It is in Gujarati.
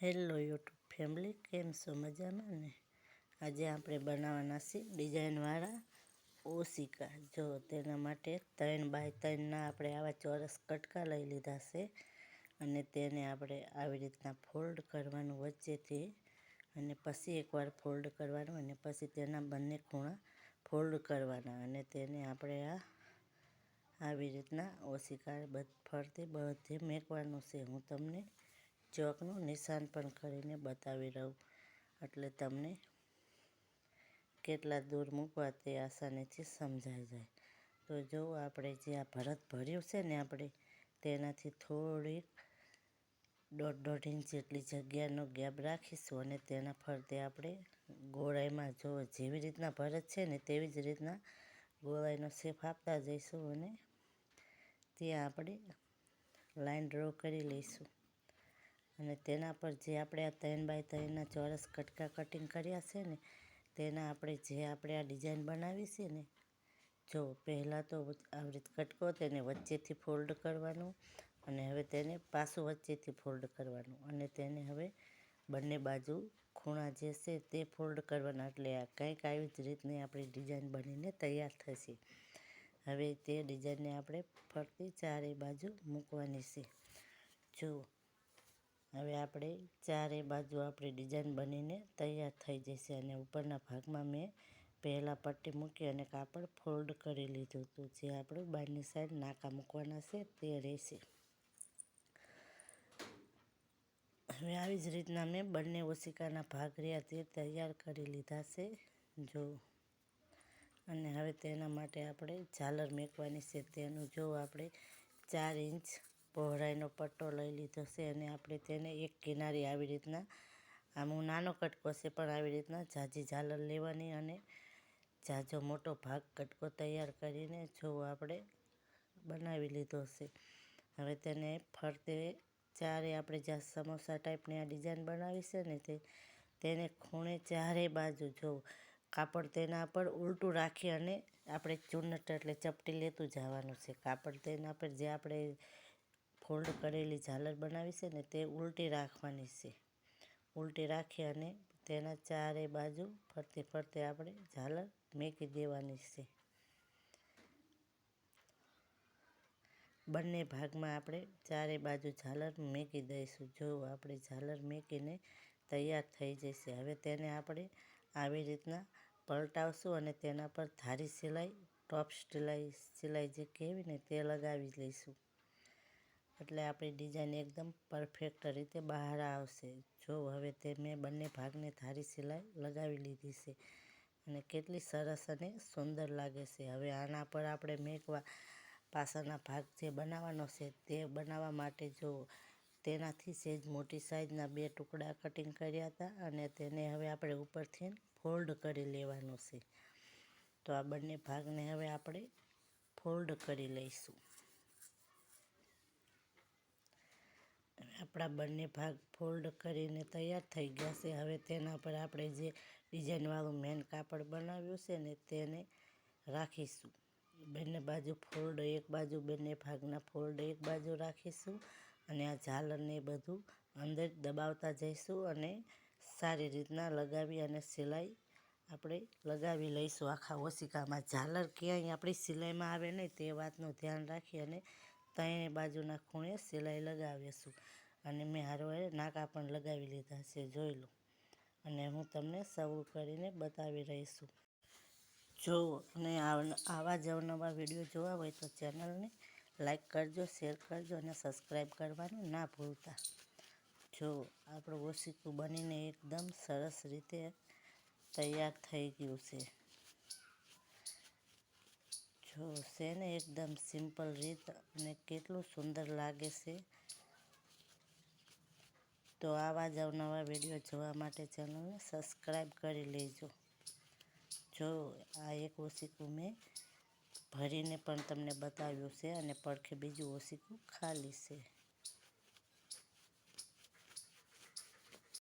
હેલો યુટ્યુબ ફેમિલી, કેમ છો મજામાં ને? આજે આપણે બનાવવાના છે ડિઝાઇનવાળા ઓશિકા. જો તેના માટે ત્રણ બાય ત્રણના આપણે આવા ચોરસ કટકા લઈ લીધા છે અને તેને આપણે આવી રીતના ફોલ્ડ કરવાનું વચ્ચેથી અને પછી એકવાર ફોલ્ડ કરવાનું અને પછી તેના બંને ખૂણા ફોલ્ડ કરવાના અને તેને આપણે આ આવી રીતના ઓશિકા ફરતે બધે મેકવાનું છે. હું તમને ચોકનું નિશાન પણ કરીને બતાવી રહું. એટલે તમને કેટલા દૂર મૂકવા તે આસાનીથી સમજાઈ જાય. તો જો આપણે જે આ ભરત ભર્યું છે ને આપણે, તેનાથી થોડીક દોઢ દોઢ ઇંચ જેટલી જગ્યાનો ગેપ રાખીશું અને તેના ફરતે આપણે ગોળાઈમાં જો જેવી રીતના ભરત છે ને તેવી જ રીતના ગોળાઈનો શેપ આપતા જઈશું અને ત્યાં આપણે લાઈન ડ્રો કરી લઈશું. અને તેના પર જે આપણે આ ત્રણ બાય ત્રણના ચોરસ કટકા કટિંગ કર્યા છે ને, તેના આપણે જે આપણે આ ડિઝાઇન બનાવી છે ને, જો પહેલાં તો આવી રીતે કટકો તેને વચ્ચેથી ફોલ્ડ કરવાનું અને હવે તેને પાછું વચ્ચેથી ફોલ્ડ કરવાનું અને તેને હવે બંને બાજુ ખૂણા જે છે તે ફોલ્ડ કરવાના. એટલે આ કંઈક આવી જ રીતની આપણી ડિઝાઇન બનીને તૈયાર થશે. હવે તે ડિઝાઇનને આપણે ફરતી ચારે બાજુ મૂકવાની છે. જુઓ હવે આપણે ચારે બાજુ આપણી ડિઝાઇન બનીને તૈયાર થઈ જશે અને ઉપરના ભાગમાં મેં પહેલાં પટ્ટી મૂકી અને કાપડ ફોલ્ડ કરી લીધું હતું. જે આપણું બહારની સાઈડ નાકા મૂકવાના છે તે રહેશે. હવે આવી જ રીતના મેં બંને ઓશિકાના ભાગ રહ્યા તે તૈયાર કરી લીધા છે. જો અને હવે તેના માટે આપણે ઝાલર મેકવાની છે. તેનું જો આપણે ચાર ઇંચ પહોળાઈનો પટ્ટો લઈ લીધો છે અને આપણે તેને એક કિનારી આવી રીતના, આમ હું નાનો કટકો છે પણ આવી રીતના ઝાઝી ઝાલર લેવાની અને ઝાઝો મોટો ભાગ કટકો તૈયાર કરીને જો આપણે બનાવી લીધો છે. હવે તેને ફરતે ચારે આપણે જ્યાં સમોસા ટાઈપની આ ડિઝાઇન બનાવી છે ને તે, તેને ખૂણે ચારે બાજુ જો કાપડ તેના પર ઉલટું રાખી અને આપણે ચૂનટ એટલે ચપટી લેતું જવાનું છે. કાપડ તેના પર જે આપણે ફોલ્ડ કરેલી ઝાલર બનાવી છે ને તે ઉલટી રાખવાની છે. ઉલટી રાખી અને તેના ચારે બાજુ ફરતે ફરતે આપણે ઝાલર મેકી દેવાની છે. બંને ભાગમાં આપણે ચારે બાજુ ઝાલર મેકી દઈશું. જો આપણે ઝાલર મેકીને તૈયાર થઈ જશે, હવે તેને આપણે આવી રીતના પલટાવશું અને તેના પર ધારી સિલાઈ, ટોપ સિલાઈ સિલાઈ જે કહેવી ને તે લગાવી લઈશું. એટલે આપણી ડિઝાઇન એકદમ પરફેક્ટ રીતે બહાર આવશે. જો હવે તે મેં બંને ભાગને ધારી સિલાઈ લગાવી લીધી છે અને કેટલી સરસ અને સુંદર લાગે છે. હવે આના પર આપણે મેકવા પાછળના ભાગ જે બનાવવાનો છે તે બનાવવા માટે જો તેનાથી સેજ મોટી સાઈઝના બે ટુકડા કટિંગ કર્યા હતા અને તેને હવે આપણે ઉપરથી ફોલ્ડ કરી લેવાનું છે. તો આ બંને ભાગને હવે આપણે ફોલ્ડ કરી લઈશું. આપણા બંને ભાગ ફોલ્ડ કરીને તૈયાર થઈ ગયા છે. હવે તેના પર આપણે જે ડિઝાઇનવાળું મેન કાપડ બનાવ્યું છે ને તેને રાખીશું. બંને બાજુ ફોલ્ડ, એક બાજુ બંને ભાગના ફોલ્ડ, એક બાજુ રાખીશું અને આ ઝાલરને બધું અંદર દબાવતા જઈશું અને સારી રીતના લગાવી અને સિલાઈ આપણે લગાવી લઈશું. આખા ઓશિકામાં ઝાલર ક્યાંય આપણી સિલાઈમાં આવે નહીં તે વાતનું ધ્યાન રાખી અને ત્રણે બાજુના ખૂણે સિલાઈ લગાવીશું. અને મેં હારોએ નાકા પણ લગાવી લીધા છે, જોઈ લો. અને હું તમને સર્વ કરીને બતાવી રહીશું જો અને આવા જ અવનવા વીડિયો જોવા હોય તો ચેનલને લાઈક કરજો, શેર કરજો અને સબસ્ક્રાઈબ કરવાનું ના ભૂલતા. જો આપણું ઓશિકું બનીને એકદમ સરસ રીતે તૈયાર થઈ ગયું છે. જો છે ને એકદમ સિમ્પલ રીત અને કેટલું સુંદર લાગે છે તો આવા જ અવનવા વીડિયો જોવા માટે ચેનલને સબસ્ક્રાઈબ કરી લેજો. જો આ એક ઓશિકું મેં ભરીને પણ તમને બતાવ્યું છે અને પડખે બીજું ઓશિકું ખાલી છે.